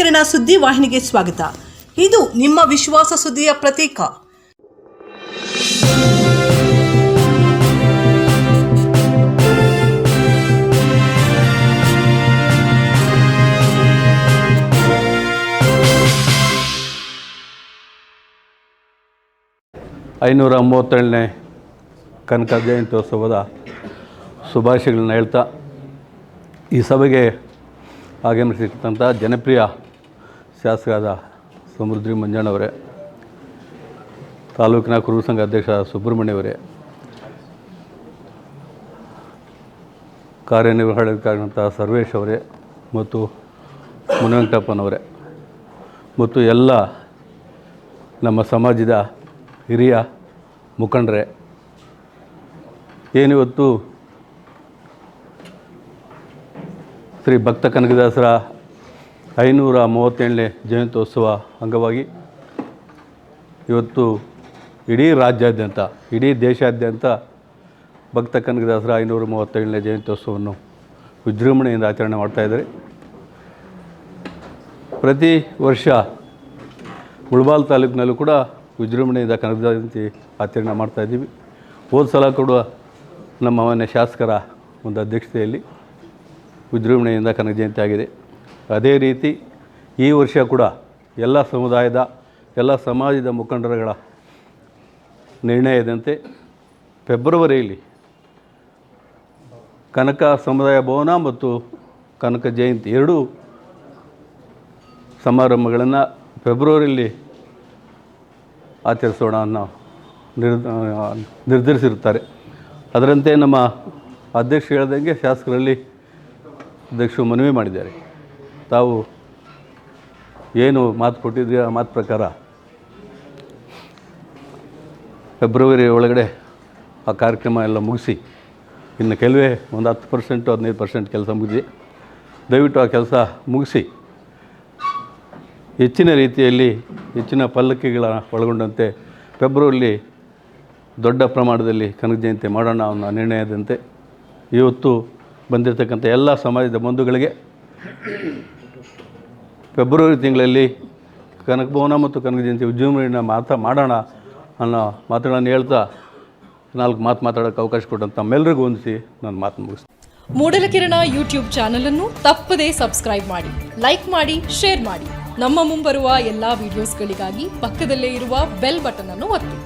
ಮೂಡಲಕಿರಣ ಸುದ್ದಿ ವಾಹಿನಿಗೆ ಸ್ವಾಗತ. ಇದು ನಿಮ್ಮ ವಿಶ್ವಾಸ ಸುದ್ದಿಯ ಪ್ರತೀಕ. ಐನೂರ ಮೂವತ್ತೇಳನೇ ಕನಕ ಜಯಂತ್ಯೋತ್ಸವದ ಶುಭಾಶಯಗಳನ್ನ ಹೇಳ್ತಾ ಈ ಸಭೆಗೆ ಆಗಮಿಸಿರ್ತಕ್ಕಂಥ ಜನಪ್ರಿಯ ಶಾಸಕರಾದ ಸಮೃದ್ಧಿ ಮಂಜಣ್ಣವರೇ, ತಾಲೂಕಿನ ಕುರುಬ ಸಂಘ ಅಧ್ಯಕ್ಷ ಸುಬ್ರಹ್ಮಣ್ಯವರೇ ಕಾರ್ಯನಿರ್ವಹಣೆಗಾಗಿರುವಂಥ ಸರ್ವೇಶ್ ಅವರೇ ಮತ್ತು ಮುನಿವೆಂಕಟಪ್ಪನವರೇ ಮತ್ತು ಎಲ್ಲ ನಮ್ಮ ಸಮಾಜದ ಹಿರಿಯ ಮುಖಂಡರೇ, ಏನಿವತ್ತು ಶ್ರೀ ಭಕ್ತ ಕನಕದಾಸರ ಐನೂರ ಮೂವತ್ತೇಳನೇ ಜಯಂತ್ಯೋತ್ಸವ ಅಂಗವಾಗಿ ಇವತ್ತು ಇಡೀ ರಾಜ್ಯಾದ್ಯಂತ, ಇಡೀ ದೇಶಾದ್ಯಂತ ಭಕ್ತ ಕನಕದಾಸರ ಐನೂರ ಮೂವತ್ತೇಳನೇ ಜಯಂತ್ಯೋತ್ಸವವನ್ನು ವಿಜೃಂಭಣೆಯಿಂದ ಆಚರಣೆ ಮಾಡ್ತಾಯಿದ್ದಾರೆ ಪ್ರತಿ ವರ್ಷ ಮುಳಬಾಲ್ ತಾಲೂಕಿನಲ್ಲೂ ಕೂಡ ವಿಜೃಂಭಣೆಯಿಂದ ಕನಕ ಜಯಂತಿ ಆಚರಣೆ ಮಾಡ್ತಾಯಿದ್ದೀವಿ ಹೋದ ಸಲ ಕೂಡ ನಮ್ಮ ಮಾನ್ಯ ಶಾಸಕರ ಒಂದು ಅಧ್ಯಕ್ಷತೆಯಲ್ಲಿ ವಿಜೃಂಭಣೆಯಿಂದ ಕನಕ ಜಯಂತಿ ಆಗಿದೆ. ಅದೇ ರೀತಿ ಈ ವರ್ಷ ಕೂಡ ಎಲ್ಲ ಸಮುದಾಯದ, ಎಲ್ಲ ಸಮಾಜದ ಮುಖಂಡರುಗಳ ನಿರ್ಣಯದಂತೆ ಫೆಬ್ರವರಿಯಲ್ಲಿ ಕನಕ ಸಮುದಾಯ ಭವನ ಮತ್ತು ಕನಕ ಜಯಂತಿ ಎರಡೂ ಸಮಾರಂಭಗಳನ್ನು ಫೆಬ್ರವರಿಯಲ್ಲಿ ಆಚರಿಸೋಣ ಅನ್ನೋ ನಿರ್ ನಿರ್ಧರಿಸಿರುತ್ತಾರೆ. ಅದರಂತೆ ನಮ್ಮ ಅಧ್ಯಕ್ಷ ಹೇಳ್ದಂಗೆ ಶಾಸಕರಲ್ಲಿ ಅಧ್ಯಕ್ಷರು ಮನವಿ ಮಾಡಿದ್ದಾರೆ. ತಾವು ಏನು ಮಾತು ಕೊಟ್ಟಿದ್ರಿ, ಆ ಮಾತು ಪ್ರಕಾರ ಫೆಬ್ರವರಿ ಒಳಗಡೆ ಆ ಕಾರ್ಯಕ್ರಮ ಎಲ್ಲ ಮುಗಿಸಿ, ಇನ್ನು ಕೆಲವೇ ಒಂದು ಹತ್ತು ಪರ್ಸೆಂಟು ಹದಿನೈದು ಪರ್ಸೆಂಟ್ ಕೆಲಸ ಮುಗಿದಿದೆ ದಯವಿಟ್ಟು ಆ ಕೆಲಸ ಮುಗಿಸಿ, ಹೆಚ್ಚಿನ ರೀತಿಯಲ್ಲಿ ಹೆಚ್ಚಿನ ಪಲ್ಲಕ್ಕಿಗಳ ಒಳಗೊಂಡಂತೆ ಫೆಬ್ರವರಿಲಿ ದೊಡ್ಡ ಪ್ರಮಾಣದಲ್ಲಿ ಕನಕ ಜಯಂತಿ ಮಾಡೋಣ ಅನ್ನೋ ನಿರ್ಣಯದಂತೆ ಇವತ್ತು ಬಂದಿರತಕ್ಕಂಥ ಎಲ್ಲ ಸಮಾಜದ ಬಂಧುಗಳಿಗೆ ಫೆಬ್ರವರಿ ತಿಂಗಳಲ್ಲಿ ಕನಕ ಭವನ ಮತ್ತು ಕನಕ ಜಯಂತಿ ವಿಜೃಂಭಣೆಯನ್ನು ಮಾತಾ ಮಾಡೋಣ ಅನ್ನೋ ಮಾತುಗಳನ್ನು ಹೇಳ್ತಾ ನಾಲ್ಕು ಮಾತು ಮಾತಾಡೋಕ್ಕೆ ಅವಕಾಶ ಕೊಟ್ಟಂತ ತಮ್ಮೆಲ್ಲರಿಗೂ ಹೊಂದಿಸಿ ನಾನು ಮಾತು ಮುಗಿಸ್ತೀನಿ. ಮೂಡಲಕಿರಣ ಯೂಟ್ಯೂಬ್ ಚಾನೆಲ್ ಅನ್ನು ತಪ್ಪದೇ ಸಬ್ಸ್ಕ್ರೈಬ್ ಮಾಡಿ, ಲೈಕ್ ಮಾಡಿ, ಶೇರ್ ಮಾಡಿ. ನಮ್ಮ ಮುಂಬರುವ ಎಲ್ಲಾ ವಿಡಿಯೋಸ್ಗಳಿಗಾಗಿ ಪಕ್ಕದಲ್ಲೇ ಇರುವ ಬೆಲ್ ಬಟನ್ ಅನ್ನು ಒತ್ತಿ.